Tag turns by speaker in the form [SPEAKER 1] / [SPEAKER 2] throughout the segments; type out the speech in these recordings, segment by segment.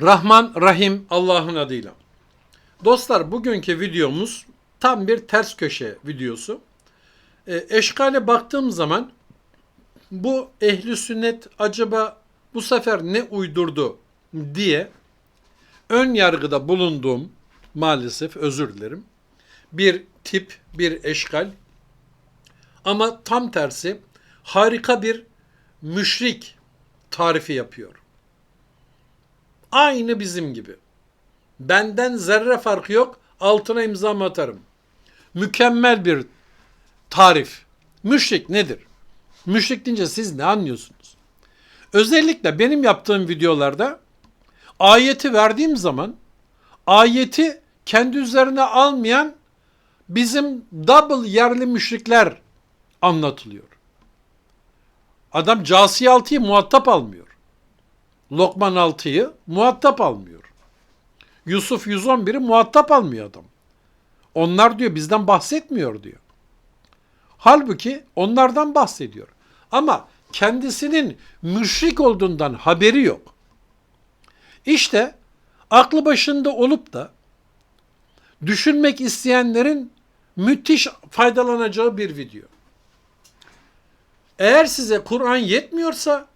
[SPEAKER 1] Rahman Rahim Allah'ın adıyla. Dostlar bugünkü videomuz tam bir ters köşe videosu. E, eşkale baktığım zaman bu ehli sünnet acaba bu sefer ne uydurdu diye ön yargıda bulunduğum maalesef özür dilerim. Bir tip, bir eşkal ama tam tersi harika bir müşrik tarifi yapıyor. Aynı bizim gibi. Benden zerre farkı yok. Altına imzamı atarım. Mükemmel bir tarif. Müşrik nedir? Müşrik deyince siz ne anlıyorsunuz? Özellikle benim yaptığım videolarda ayeti verdiğim zaman ayeti kendi üzerine almayan bizim double yerli müşrikler anlatılıyor. Adam Casi Altı'yı muhatap almıyor. Lokman Altı'yı muhatap almıyor. Yusuf 111'i muhatap almıyor adam. Onlar diyor bizden bahsetmiyor diyor. Halbuki onlardan bahsediyor. Ama kendisinin müşrik olduğundan haberi yok. İşte aklı başında olup da düşünmek isteyenlerin müthiş faydalanacağı bir video. Eğer size Kur'an yetmiyorsa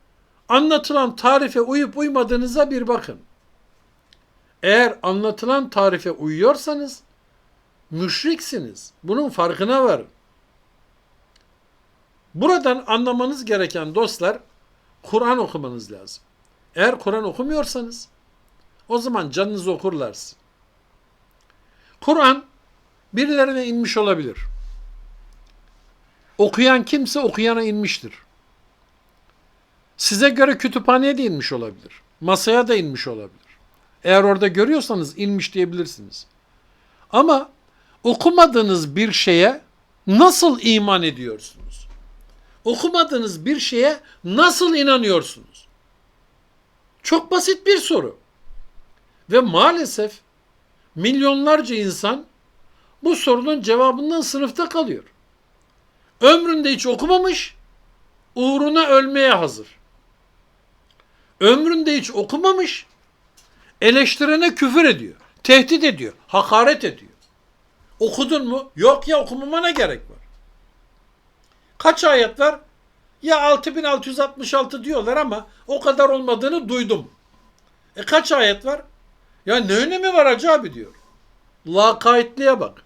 [SPEAKER 1] anlatılan tarife uyup uymadığınıza bir bakın. Eğer anlatılan tarife uyuyorsanız müşriksiniz. Bunun farkına varın. Buradan anlamanız gereken dostlar Kur'an okumanız lazım. Eğer Kur'an okumuyorsanız o zaman canınız okurlarsın. Kur'an birilerine inmiş olabilir. Okuyan kimse okuyana inmiştir. Size göre kütüphaneye de inmiş olabilir. Masaya da inmiş olabilir. Eğer orada görüyorsanız inmiş diyebilirsiniz. Ama okumadığınız bir şeye nasıl iman ediyorsunuz? Okumadığınız bir şeye nasıl inanıyorsunuz? Çok basit bir soru. Ve maalesef milyonlarca insan bu sorunun cevabından sınıfta kalıyor. Ömründe hiç okumamış, uğruna ölmeye hazır. Ömründe hiç okumamış, eleştirene küfür ediyor, tehdit ediyor, hakaret ediyor. Okudun mu? Yok ya okumama gerek var? Kaç ayet var? Ya 6666 diyorlar ama o kadar olmadığını duydum. E kaç ayet var? Ya ne önemi var Hacı abi diyor. Lakaytlığa bak.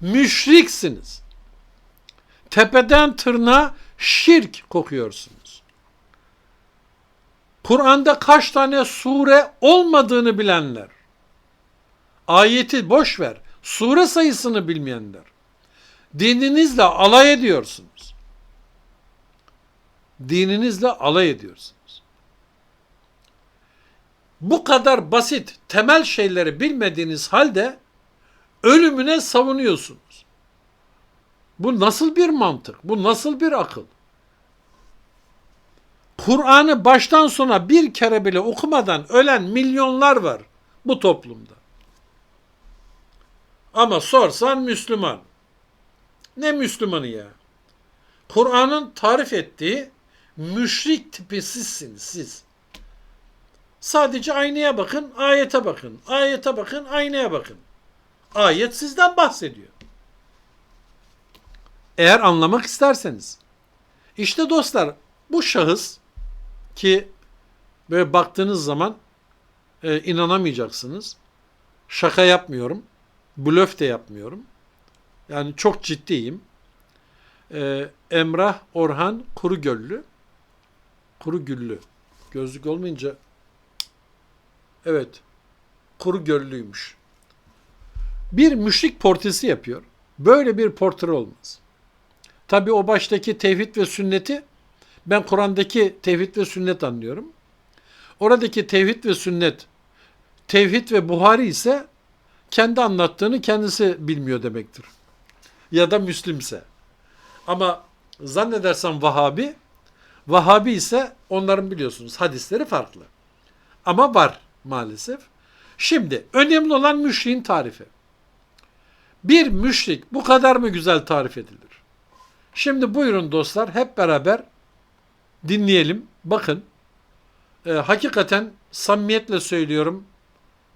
[SPEAKER 1] Müşriksiniz. Tepeden tırnağa şirk kokuyorsunuz. Kur'an'da kaç tane sure olmadığını bilenler. Ayeti boş ver. Sure sayısını bilmeyenler. Dininizle alay ediyorsunuz. Dininizle alay ediyorsunuz. Bu kadar basit temel şeyleri bilmediğiniz halde ölümüne savunuyorsunuz. Bu nasıl bir mantık? Bu nasıl bir akıl? Kur'an'ı baştan sona bir kere bile okumadan ölen milyonlar var bu toplumda. Ama sorsan Müslüman. Ne Müslümanı ya? Kur'an'ın tarif ettiği müşrik tipi sizsiniz siz. Sadece aynaya bakın, ayete bakın. Ayete bakın, aynaya bakın. Ayet sizden bahsediyor. Eğer anlamak isterseniz. İşte dostlar bu şahıs ki böyle baktığınız zaman e, inanamayacaksınız. Şaka yapmıyorum. Blöf de yapmıyorum. Yani çok ciddiyim. E, Emrah Orhan Kurugöllü. Kurugüllü. Gözlük olmayınca evet Kurugöllüymüş. Bir müşrik portresi yapıyor. Böyle bir portre olmaz. Tabi o baştaki tevhid ve sünneti ben Kur'an'daki tevhid ve sünnet anlıyorum. Oradaki tevhid ve sünnet, tevhid ve Buhari ise kendi anlattığını kendisi bilmiyor demektir. Ya da Müslimse. Ama zannedersem Vahabi, Vahabi ise onların biliyorsunuz hadisleri farklı. Ama var maalesef. Şimdi önemli olan müşriğin tarifi. Bir müşrik bu kadar mı güzel tarif edilir? Şimdi buyurun dostlar hep beraber dinleyelim. Bakın e, hakikaten samimiyetle söylüyorum.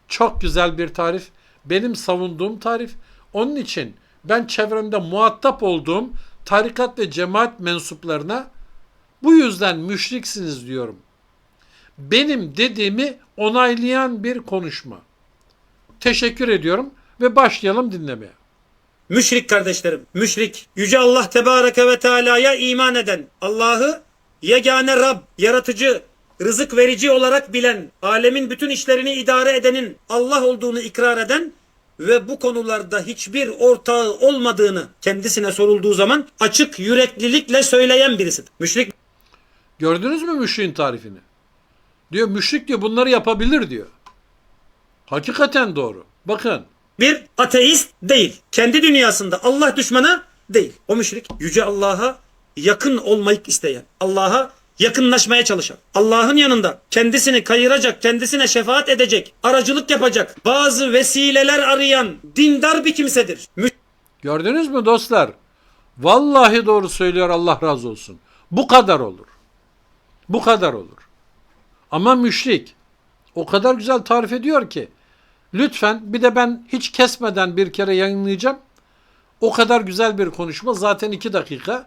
[SPEAKER 1] Çok güzel bir tarif. Benim savunduğum tarif. Onun için ben çevremde muhatap olduğum tarikat ve cemaat mensuplarına bu yüzden müşriksiniz diyorum. Benim dediğimi onaylayan bir konuşma. Teşekkür ediyorum ve başlayalım dinlemeye.
[SPEAKER 2] Müşrik kardeşlerim, müşrik. Yüce Allah Tebareke ve Teala'ya iman eden, Allah'ı yegane Rab, yaratıcı, rızık verici olarak bilen, alemin bütün işlerini idare edenin Allah olduğunu ikrar eden ve bu konularda hiçbir ortağı olmadığını kendisine sorulduğu zaman açık yüreklilikle söyleyen birisidir. Müşrik
[SPEAKER 1] Gördünüz mü müşriğin tarifini? Diyor müşrik diyor bunları yapabilir diyor. Hakikaten doğru. Bakın
[SPEAKER 2] bir ateist değil. Kendi dünyasında Allah düşmanı değil. O müşrik yüce Allah'a yakın olmayı isteyen, Allah'a yakınlaşmaya çalışan, Allah'ın yanında kendisini kayıracak, kendisine şefaat edecek, aracılık yapacak, bazı vesileler arayan dindar bir kimsedir.
[SPEAKER 1] gördünüz mü dostlar? Vallahi doğru söylüyor Allah razı olsun. Bu kadar olur. Bu kadar olur. Ama müşrik o kadar güzel tarif ediyor ki lütfen bir de ben hiç kesmeden bir kere yayınlayacağım. O kadar güzel bir konuşma zaten iki dakika.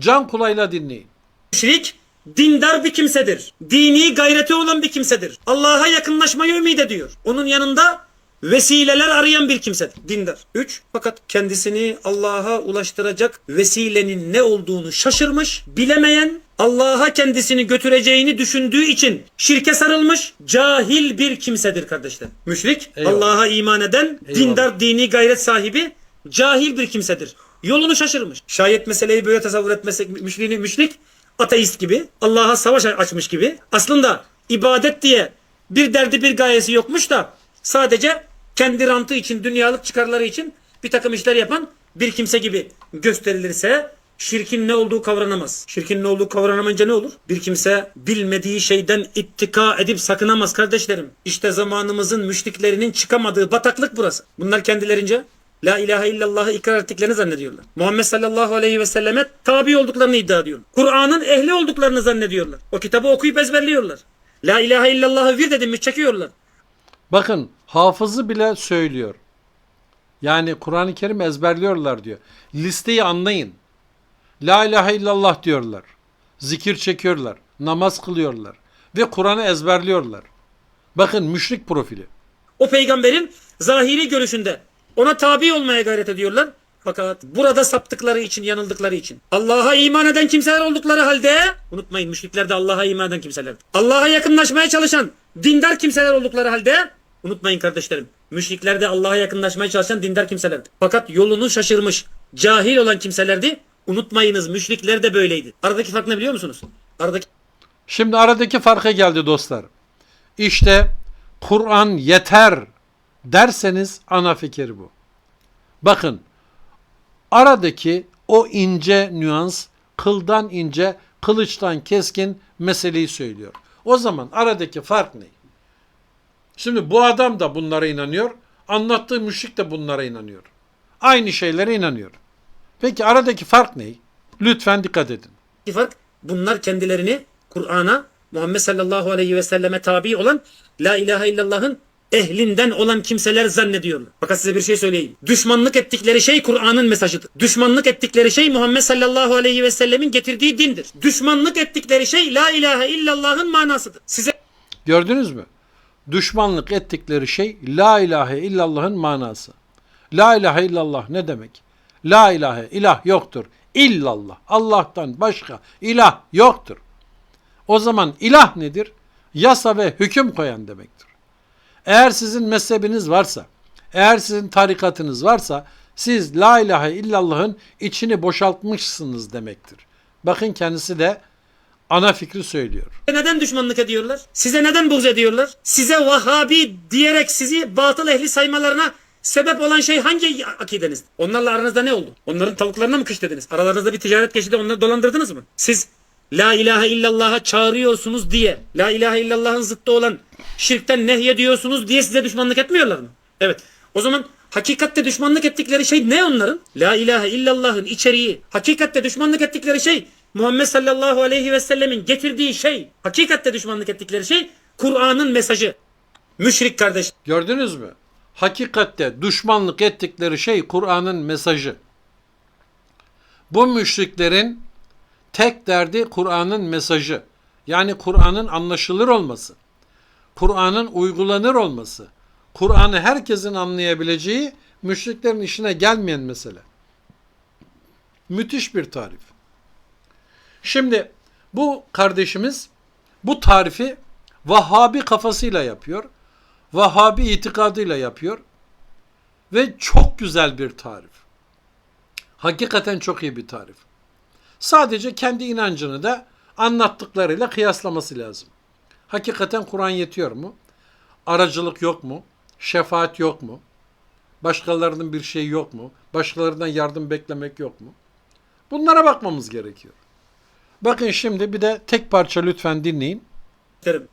[SPEAKER 1] Can kulağıyla dinleyin.
[SPEAKER 2] Müşrik dindar bir kimsedir. Dini gayreti olan bir kimsedir. Allah'a yakınlaşmayı ümit ediyor. Onun yanında vesileler arayan bir kimsedir. Dindar. 3. Fakat kendisini Allah'a ulaştıracak vesilenin ne olduğunu şaşırmış, bilemeyen, Allah'a kendisini götüreceğini düşündüğü için şirke sarılmış, cahil bir kimsedir kardeşler. Müşrik,
[SPEAKER 1] Eyvallah.
[SPEAKER 2] Allah'a iman eden,
[SPEAKER 1] Eyvallah.
[SPEAKER 2] dindar, dini gayret sahibi, cahil bir kimsedir. Yolunu şaşırmış. Şayet meseleyi böyle tasavvur etmesek müşriğini müşrik, ateist gibi, Allah'a savaş açmış gibi. Aslında ibadet diye bir derdi bir gayesi yokmuş da sadece kendi rantı için, dünyalık çıkarları için bir takım işler yapan bir kimse gibi gösterilirse şirkin ne olduğu kavranamaz. Şirkin ne olduğu kavranamayınca ne olur? Bir kimse bilmediği şeyden ittika edip sakınamaz kardeşlerim. İşte zamanımızın müşriklerinin çıkamadığı bataklık burası. Bunlar kendilerince La ilahe illallah'ı ikrar ettiklerini zannediyorlar. Muhammed sallallahu aleyhi ve selleme tabi olduklarını iddia ediyorlar. Kur'an'ın ehli olduklarını zannediyorlar. O kitabı okuyup ezberliyorlar. La ilahe illallah'ı bir dedim mi çekiyorlar.
[SPEAKER 1] Bakın hafızı bile söylüyor. Yani Kur'an-ı Kerim ezberliyorlar diyor. Listeyi anlayın. La ilahe illallah diyorlar. Zikir çekiyorlar. Namaz kılıyorlar. Ve Kur'an'ı ezberliyorlar. Bakın müşrik profili.
[SPEAKER 2] O peygamberin zahiri görüşünde ona tabi olmaya gayret ediyorlar. Fakat burada saptıkları için, yanıldıkları için. Allah'a iman eden kimseler oldukları halde, unutmayın müşrikler de Allah'a iman eden kimseler. Allah'a yakınlaşmaya çalışan dindar kimseler oldukları halde, unutmayın kardeşlerim. Müşrikler de Allah'a yakınlaşmaya çalışan dindar kimselerdi. Fakat yolunu şaşırmış, cahil olan kimselerdi. Unutmayınız müşrikler de böyleydi. Aradaki fark ne biliyor musunuz? Aradaki
[SPEAKER 1] Şimdi aradaki farka geldi dostlar. İşte Kur'an yeter derseniz ana fikir bu. Bakın aradaki o ince nüans kıldan ince, kılıçtan keskin meseleyi söylüyor. O zaman aradaki fark ne? Şimdi bu adam da bunlara inanıyor, anlattığı müşrik de bunlara inanıyor. Aynı şeylere inanıyor. Peki aradaki fark ne? Lütfen dikkat edin.
[SPEAKER 2] fark bunlar kendilerini Kur'an'a Muhammed sallallahu aleyhi ve selleme tabi olan La ilahe illallah'ın ehlinden olan kimseler zannediyorlar. Fakat size bir şey söyleyeyim. Düşmanlık ettikleri şey Kur'an'ın mesajıdır. Düşmanlık ettikleri şey Muhammed sallallahu aleyhi ve sellemin getirdiği dindir. Düşmanlık ettikleri şey La ilahe illallah'ın manasıdır. Size
[SPEAKER 1] Gördünüz mü? Düşmanlık ettikleri şey La ilahe illallah'ın manası. La ilahe illallah ne demek? La ilahe ilah yoktur. İllallah. Allah'tan başka ilah yoktur. O zaman ilah nedir? Yasa ve hüküm koyan demektir. Eğer sizin mezhebiniz varsa, eğer sizin tarikatınız varsa siz la ilahe illallah'ın içini boşaltmışsınız demektir. Bakın kendisi de ana fikri söylüyor.
[SPEAKER 2] neden düşmanlık ediyorlar? Size neden buğz ediyorlar? Size Vahabi diyerek sizi batıl ehli saymalarına sebep olan şey hangi akideniz? Onlarla aranızda ne oldu? Onların tavuklarına mı kış dediniz? Aralarınızda bir ticaret geçti de onları dolandırdınız mı? Siz La ilahe illallah'a çağırıyorsunuz diye, La ilahe illallah'ın zıttı olan şirkten nehyediyorsunuz diye size düşmanlık etmiyorlar mı? Evet. O zaman hakikatte düşmanlık ettikleri şey ne onların? La ilahe illallah'ın içeriği. Hakikatte düşmanlık ettikleri şey Muhammed sallallahu aleyhi ve sellemin getirdiği şey. Hakikatte düşmanlık ettikleri şey Kur'an'ın mesajı. Müşrik kardeş.
[SPEAKER 1] Gördünüz mü? Hakikatte düşmanlık ettikleri şey Kur'an'ın mesajı. Bu müşriklerin tek derdi Kur'an'ın mesajı. Yani Kur'an'ın anlaşılır olması. Kur'an'ın uygulanır olması. Kur'an'ı herkesin anlayabileceği müşriklerin işine gelmeyen mesele. Müthiş bir tarif. Şimdi bu kardeşimiz bu tarifi Vahhabi kafasıyla yapıyor. Vahhabi itikadıyla yapıyor. Ve çok güzel bir tarif. Hakikaten çok iyi bir tarif. Sadece kendi inancını da anlattıklarıyla kıyaslaması lazım. Hakikaten Kur'an yetiyor mu? Aracılık yok mu? Şefaat yok mu? Başkalarının bir şeyi yok mu? Başkalarından yardım beklemek yok mu? Bunlara bakmamız gerekiyor. Bakın şimdi bir de tek parça lütfen dinleyin.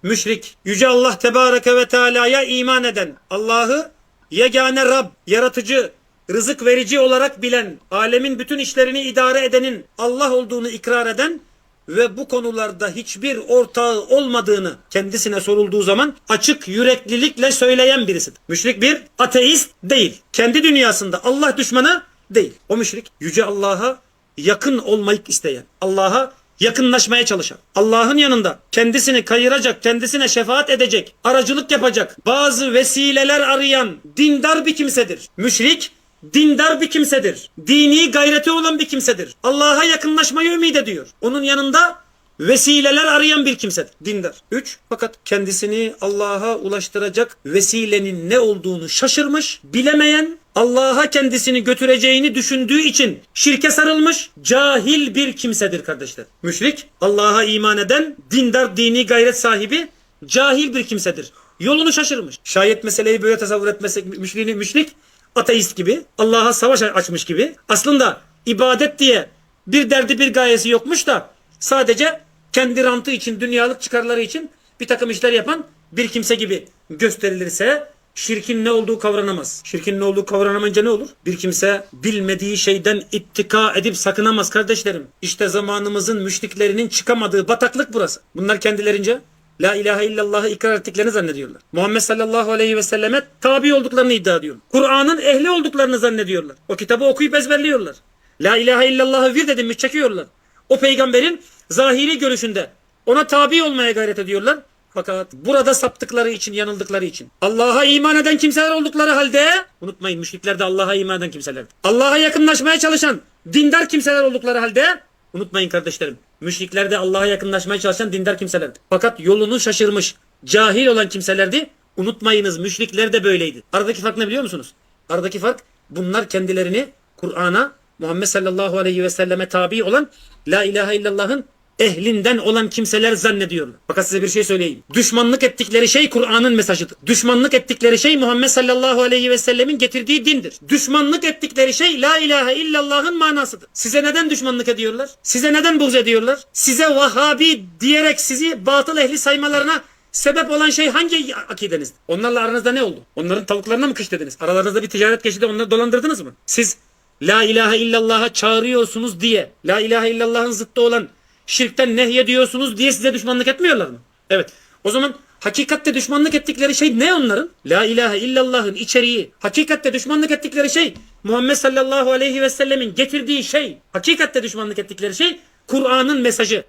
[SPEAKER 2] Müşrik, Yüce Allah Tebareke ve Teala'ya iman eden, Allah'ı yegane Rab, yaratıcı, rızık verici olarak bilen, alemin bütün işlerini idare edenin Allah olduğunu ikrar eden ve bu konularda hiçbir ortağı olmadığını kendisine sorulduğu zaman açık yüreklilikle söyleyen birisidir. Müşrik bir ateist değil. Kendi dünyasında Allah düşmanı değil. O müşrik yüce Allah'a yakın olmayı isteyen, Allah'a yakınlaşmaya çalışan, Allah'ın yanında kendisini kayıracak, kendisine şefaat edecek, aracılık yapacak, bazı vesileler arayan dindar bir kimsedir. Müşrik dindar bir kimsedir. Dini gayreti olan bir kimsedir. Allah'a yakınlaşmayı ümit ediyor. Onun yanında vesileler arayan bir kimsedir. Dindar. 3. Fakat kendisini Allah'a ulaştıracak vesilenin ne olduğunu şaşırmış, bilemeyen, Allah'a kendisini götüreceğini düşündüğü için şirke sarılmış, cahil bir kimsedir kardeşler. Müşrik, Allah'a iman eden, dindar dini gayret sahibi, cahil bir kimsedir. Yolunu şaşırmış. Şayet meseleyi böyle tasavvur etmesek müşriğini müşrik, ateist gibi, Allah'a savaş açmış gibi. Aslında ibadet diye bir derdi bir gayesi yokmuş da sadece kendi rantı için, dünyalık çıkarları için bir takım işler yapan bir kimse gibi gösterilirse şirkin ne olduğu kavranamaz. Şirkin ne olduğu kavranamayınca ne olur? Bir kimse bilmediği şeyden ittika edip sakınamaz kardeşlerim. İşte zamanımızın müşriklerinin çıkamadığı bataklık burası. Bunlar kendilerince La ilahe illallah'ı ikrar ettiklerini zannediyorlar. Muhammed sallallahu aleyhi ve selleme tabi olduklarını iddia ediyorlar. Kur'an'ın ehli olduklarını zannediyorlar. O kitabı okuyup ezberliyorlar. La ilahe illallah'ı vir dedim mi çekiyorlar. O peygamberin zahiri görüşünde ona tabi olmaya gayret ediyorlar. Fakat burada saptıkları için, yanıldıkları için. Allah'a iman eden kimseler oldukları halde, unutmayın müşrikler de Allah'a iman eden kimseler. Allah'a yakınlaşmaya çalışan dindar kimseler oldukları halde, unutmayın kardeşlerim. Müşrikler de Allah'a yakınlaşmaya çalışan dindar kimselerdi. Fakat yolunu şaşırmış, cahil olan kimselerdi. Unutmayınız müşrikler de böyleydi. Aradaki fark ne biliyor musunuz? Aradaki fark bunlar kendilerini Kur'an'a, Muhammed sallallahu aleyhi ve selleme tabi olan La ilahe illallah'ın ehlinden olan kimseler zannediyorlar. Fakat size bir şey söyleyeyim. Düşmanlık ettikleri şey Kur'an'ın mesajıdır. Düşmanlık ettikleri şey Muhammed sallallahu aleyhi ve sellemin getirdiği dindir. Düşmanlık ettikleri şey la ilahe illallah'ın manasıdır. Size neden düşmanlık ediyorlar? Size neden buğz ediyorlar? Size Vahabi diyerek sizi batıl ehli saymalarına sebep olan şey hangi akidenizdir? Onlarla aranızda ne oldu? Onların tavuklarına mı kış dediniz? Aralarınızda bir ticaret geçti de onları dolandırdınız mı? Siz La ilahe illallah'a çağırıyorsunuz diye, La ilahe illallah'ın zıttı olan şirkten nehyediyorsunuz diye size düşmanlık etmiyorlar mı? Evet. O zaman hakikatte düşmanlık ettikleri şey ne onların? La ilahe illallah'ın içeriği. Hakikatte düşmanlık ettikleri şey Muhammed sallallahu aleyhi ve sellemin getirdiği şey. Hakikatte düşmanlık ettikleri şey Kur'an'ın mesajı.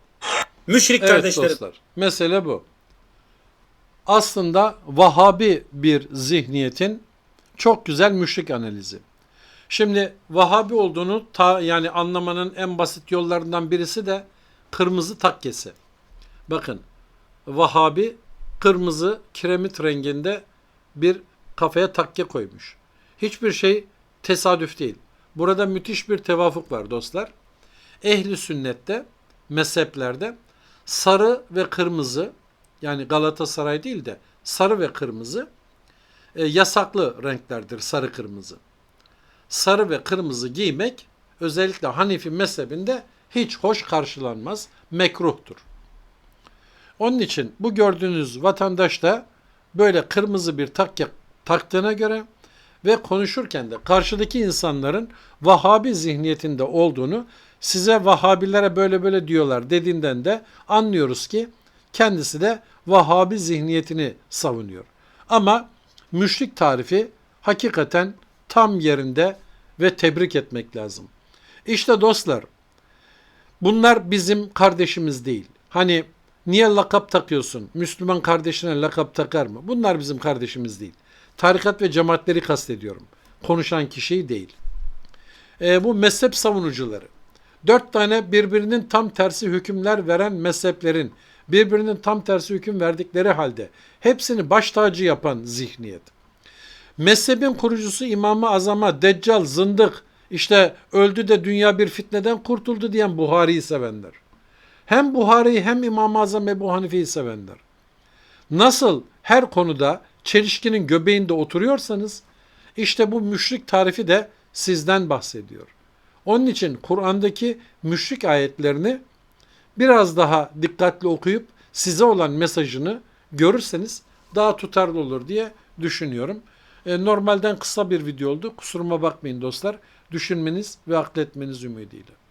[SPEAKER 2] Müşrik
[SPEAKER 1] Evet
[SPEAKER 2] kardeşlerim.
[SPEAKER 1] dostlar. Mesele bu. Aslında Vahabi bir zihniyetin çok güzel müşrik analizi. Şimdi Vahabi olduğunu ta yani anlamanın en basit yollarından birisi de kırmızı takkesi. Bakın Vahabi kırmızı kiremit renginde bir kafaya takke koymuş. Hiçbir şey tesadüf değil. Burada müthiş bir tevafuk var dostlar. Ehli sünnette, mezheplerde sarı ve kırmızı yani Galatasaray değil de sarı ve kırmızı e, yasaklı renklerdir sarı kırmızı. Sarı ve kırmızı giymek özellikle Hanefi mezhebinde hiç hoş karşılanmaz, mekruhtur. Onun için bu gördüğünüz vatandaş da böyle kırmızı bir takke taktığına göre ve konuşurken de karşıdaki insanların Vahabi zihniyetinde olduğunu size Vahabilere böyle böyle diyorlar dediğinden de anlıyoruz ki Kendisi de Vahabi zihniyetini savunuyor. Ama müşrik tarifi hakikaten tam yerinde ve tebrik etmek lazım. İşte dostlar, bunlar bizim kardeşimiz değil. Hani niye lakap takıyorsun? Müslüman kardeşine lakap takar mı? Bunlar bizim kardeşimiz değil. Tarikat ve cemaatleri kastediyorum. Konuşan kişiyi değil. E, bu mezhep savunucuları. Dört tane birbirinin tam tersi hükümler veren mezheplerin birbirinin tam tersi hüküm verdikleri halde hepsini baş tacı yapan zihniyet. Mezhebin kurucusu İmam-ı Azam'a Deccal, zındık, işte öldü de dünya bir fitneden kurtuldu diyen Buhari'yi sevenler. Hem Buhari'yi hem İmam-ı Azam Ebu Hanife'yi sevenler. Nasıl her konuda çelişkinin göbeğinde oturuyorsanız işte bu müşrik tarifi de sizden bahsediyor. Onun için Kur'an'daki müşrik ayetlerini biraz daha dikkatli okuyup size olan mesajını görürseniz daha tutarlı olur diye düşünüyorum. E, normalden kısa bir video oldu. Kusuruma bakmayın dostlar. Düşünmeniz ve akletmeniz ümidiyle.